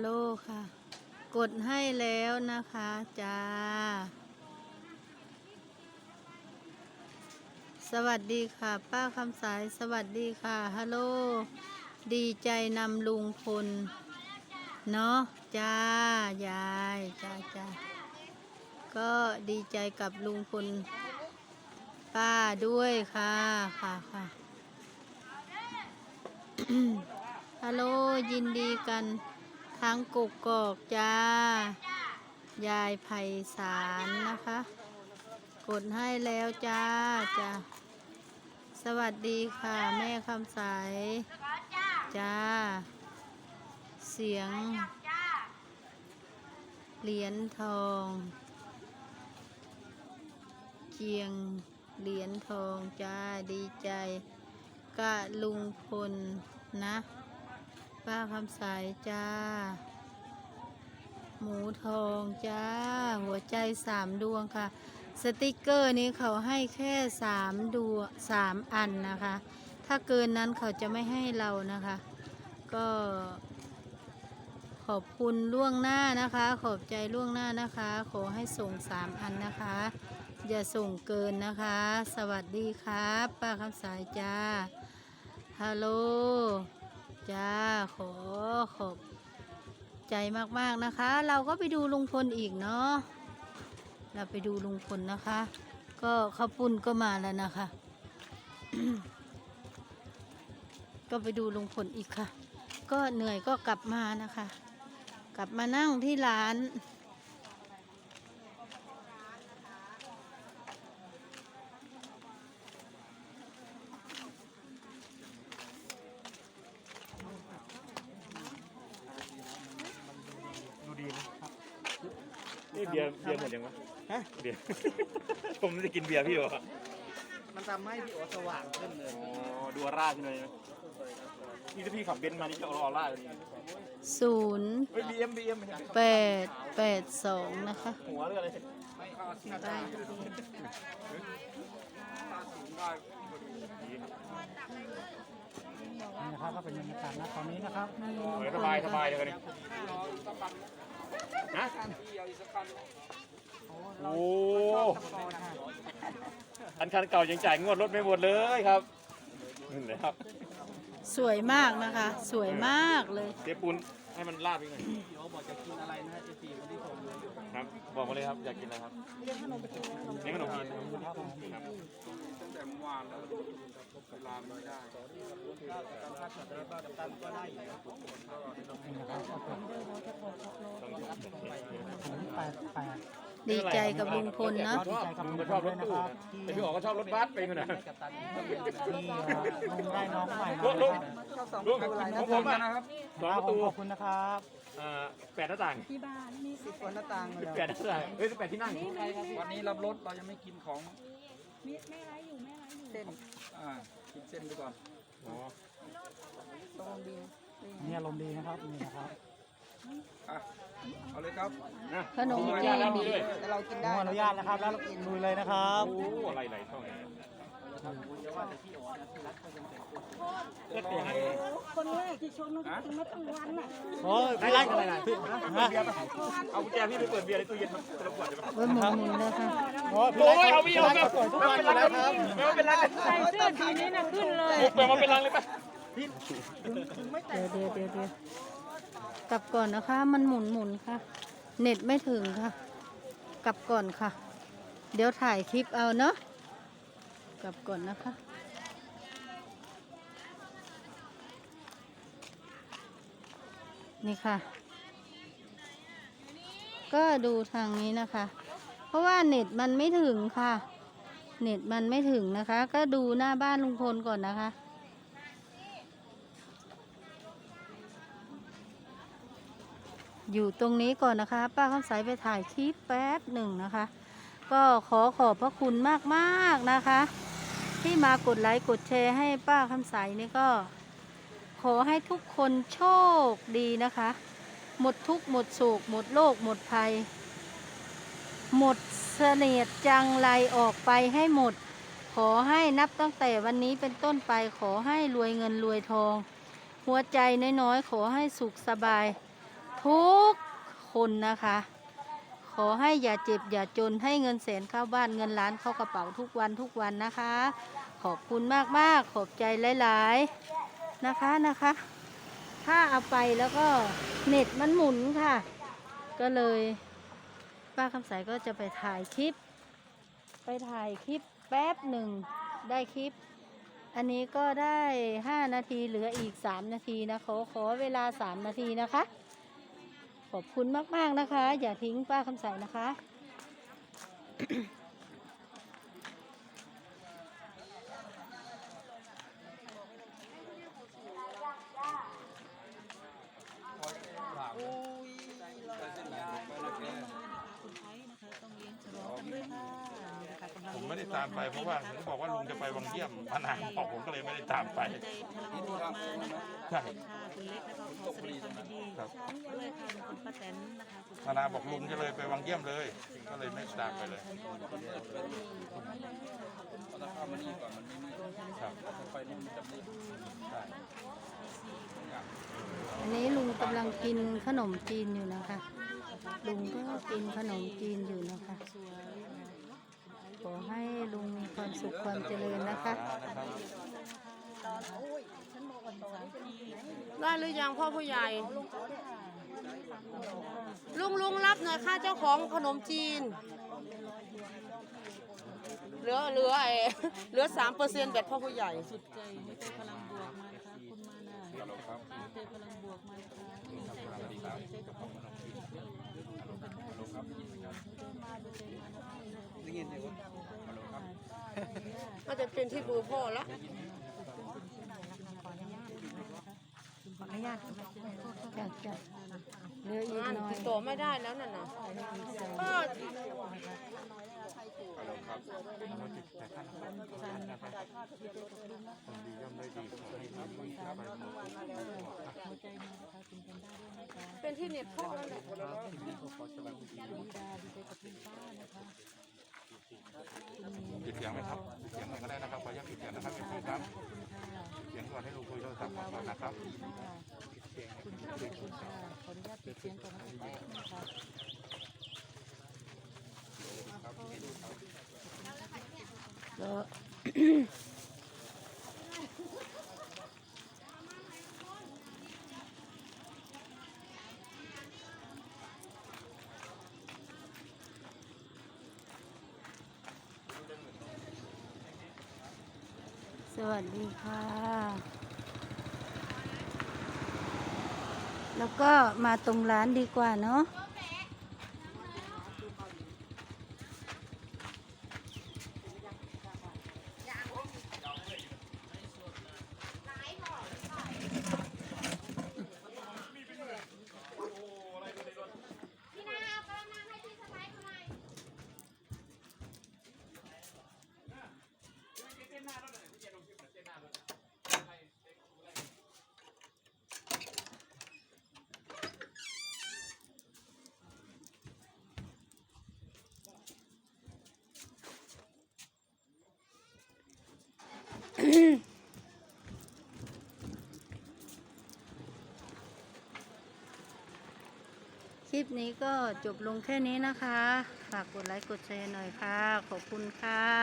ลโหลค่ะ กดให้แล้วนะคะจ้า สวัสดีค่ะ ป้าคำสายสวัสดีค่ะฮัลโหลดีใจนำลุงพล เนาะจ้า ยายจ้าจ้าก็ดีใจกับลุงพล ป้าด้วยค่ะค่ะค่ะฮัลโหลยินดีกัน ทั้งกกกอกจ้า ยายไพศาลนะคะ กดให้แล้วจ้าจ้าสวัสดีค่ะ แม่คำใสจ้า เสียง เหรียญทองเจียงเหรียญทองจ้าดีใจกะลุงพลนะ ป้าคำสายจ้า หมูทองจ้า หัวใจสามดวงค่ะ สติกเกอร์นี้เขาให้แค่สามดวงสามอันนะคะ ถ้าเกินนั้นเขาจะไม่ให้เรานะคะ ก็ขอบคุณล่วงหน้านะคะ ขอบใจล่วงหน้านะคะ ขอให้ส่งสามอันนะคะ อย่าส่งเกินนะคะ สวัสดีครับ ป้าคำสายจ้า ฮัลโหล จ้า ขอขอบใจมากๆนะคะ เราก็ไปดูลุงพลอีกเนาะ เราไปดูลุงพลนะคะ ก็ข้าวปุ้นก็มาแล้วนะคะ ก็ไปดูลุงพลอีกค่ะ ก็เหนื่อยก็กลับมานะคะ กลับมานั่งที่ร้าน ดูดีนะครับ นี่เบียร์เบียร์หมดยังวะฮะเบียร์ ผมจะกินเบียร์พี่เหรอมันทำให้พี่โอสว่างขึ้นเลยอ๋อดูออร่าขึ้นเลยนะนี่ถ้าพี่ขับเบนซ์มานี่จะออร่าเลยนี่ศูนย์เฮ้ยบีเอ็มบีเอ็มแปดแปดสองนะคะหัวเรื่องอะไรนี่นะครับก็เป็นบรรยากาศณตอนนี้นะครับเฮ้ยสบายสบายเลย นี่ฮะโอ้อันคันเก่ายังจ่ายงวดรถไม่หมดเลยครับนี่เลยครับ สวยมากนะคะ สวยมากเลย เจ๊ปุนให้มันลาบอีกหน่อยพี่โอบอกจะกินอะไรนะฮะเอฟีวันที่ผมครับ บอกมาเลยครับ อยากกินอะไรครับเลี้ยงขนมจีนเลี้ยงขนมจีนครับครับตั้งแต่เมื่อวานแล้ว เวลาไม่ได้ก็ถ้าเกิดแล้วก็ตันก็ได้อยู่แปดแปดดีใจกับลุงพลเนาะชอบลุงก็ชอบรถตู้นะแต่พี่อ๋อก็ชอบรถบัสไปกันนะกับตันที่ลุงได้น้องใหม่รถลุงชอบสองลุงของผมอะนะครับสองประตูขอบคุณนะครับอ่าแปดหน้าต่างสิบคนหน้าต่างเลยแปดหน้าต่างเฮ้ยแปดที่นั่งวันนี้รับรถเรายังไม่กินของ เส้นอ่ากินเส้นไปก่อนอ๋อนี่อารมณ์ดีนะครับนี่นะครับอะเอาเลยครับนะขนมขออจีญาตนแล้วมีด้วยแต่เรากินได้อนุญาตนะครับ แล้วลุยเลยนะครับโอ้อะไรไหลเข้าไงเล็ดยังไง คนแรกที่ชนมันกินมาตั้งวันน่ะโอ้ยพี่ไล่กันไหนพี่ฮะเอากุญแจพี่ไปเปิดเบียร์ในตู้เย็นมันกระปวดใช่ไหมเว้ยหมุนหมุนเลยค่ะโอ้ยโอ้ยเอาพี่เอาไล่ไปสวยทุกวันอยู่แล้วครับไม่ว่าเป็นไรใส่เสื้อทีนี้น่ะขึ้นเลยบุกเปิดมาเป็นรังเลยปะเดี๋ยวเดี๋ยวเดี๋ยวเดี๋ยวกลับก่อนนะคะ มันหมุนหมุนค่ะ เน็ตไม่ถึงค่ะ กลับก่อนค่ะ เดี๋ยวถ่ายคลิปเอาเนาะ กลับก่อนนะคะนี่ค่ะ ก็ดูทางนี้นะคะ เพราะว่าเน็ตมันไม่ถึงค่ะ เน็ตมันไม่ถึงนะคะ ก็ดูหน้าบ้านลุงพลก่อนนะคะ อยู่ตรงนี้ก่อนนะคะ ป้าคำใสไปถ่ายคลิปแป๊บหนึ่งนะคะ ก็ขอขอบพระคุณมากๆนะคะ ที่มากดไลค์กดแชร์ให้ป้าคำใสนี่ก็ ขอให้ทุกคนโชคดีนะคะ หมดทุกหมดโศกหมดโรคหมดภัย หมดเสนียดจังไรออกไปให้หมด ขอให้นับตั้งแต่วันนี้เป็นต้นไปขอให้รวยเงินรวยทอง หัวใจน้อยๆ ขอให้สุขสบาย ทุกคนนะคะ ขอให้อย่าเจ็บอย่าจนให้เงินแสนเข้าบ้านเงินล้านเข้ากระเป๋าทุกวันทุกวันนะคะ ขอบคุณมากๆ ขอบใจหลายๆนะคะนะคะ ถ้าเอาไปแล้วก็เน็ตมันหมุนค่ะ ก็เลยป้าคำใสก็จะไปถ่ายคลิป ไปถ่ายคลิปแป๊บหนึ่งได้คลิป อันนี้ก็ได้ 5 นาทีเหลืออีก 3 นาทีนะขอขอเวลา 3 นาทีนะคะ ขอบคุณมาก ๆ นะคะ อย่าทิ้งป้าคำใสนะคะ ผมไม่ได้ตามไปเพราะว่าผมบอกว่าลุงจะไปวังเยี่ยมพนางบอกผมก็เลยไม่ได้ตามไปใจพลังบวกมานะคะใช่ ค่ะคุณเล็กนะคะขอแสดงความยินดีครับด้วยค่ะคุณป้าแตนนะคะคุณพนาบอกลุงจะเลยไปวังเยี่ยมเลย ก็เลยไม่ตามไปเลยเอาตะข้าวมานี่ก่อนมันไม่มีครับเอาไปนี่มันจะไม่ใช่อันนี้ลุงกำลังกินขนมจีนอยู่นะคะ ลุงก็กินขนมจีนอยู่นะคะ ขอให้ลุงมีความสุขความเจริญนะคะนะครับ ได้หรือยังพ่อผู้ใหญ่ ลุงลุงรับหน่อยค่าเจ้าของขนมจีน เหลือเหลือไอ้เหลือสามเปอร์เซ็นต์แบตพ่อผู้ใหญ่ สุดใจให้ใจพลังบวกมานะคะคุณมานาให้ใจพลังบวกมานะคะก็จะเป็นที่มือพ่อละ จ้ะจ้ะเหลืออีกงานหน้อยติดต่อไม่ได้แล้วนั่นน่ะก็เป็นที่เน็ตพ่อแล้วแหละปิดเสียงไหมครับปิดเสียงหน่อยก็ได้นะครับขออนุญาตปิดเสียงนะครับเป็นครับ เสียงก่อนให้ลุงคุยโทรศัพท์ก่อนนะครับก็ส วัสดีค่ะ แล้วก็มาตรงร้านดีกว่าเนาะ คลิปนี้ก็จบลงแค่นี้นะคะ ฝากกดไลค์กดแชร์หน่อยค่ะ ขอบคุณค่ะ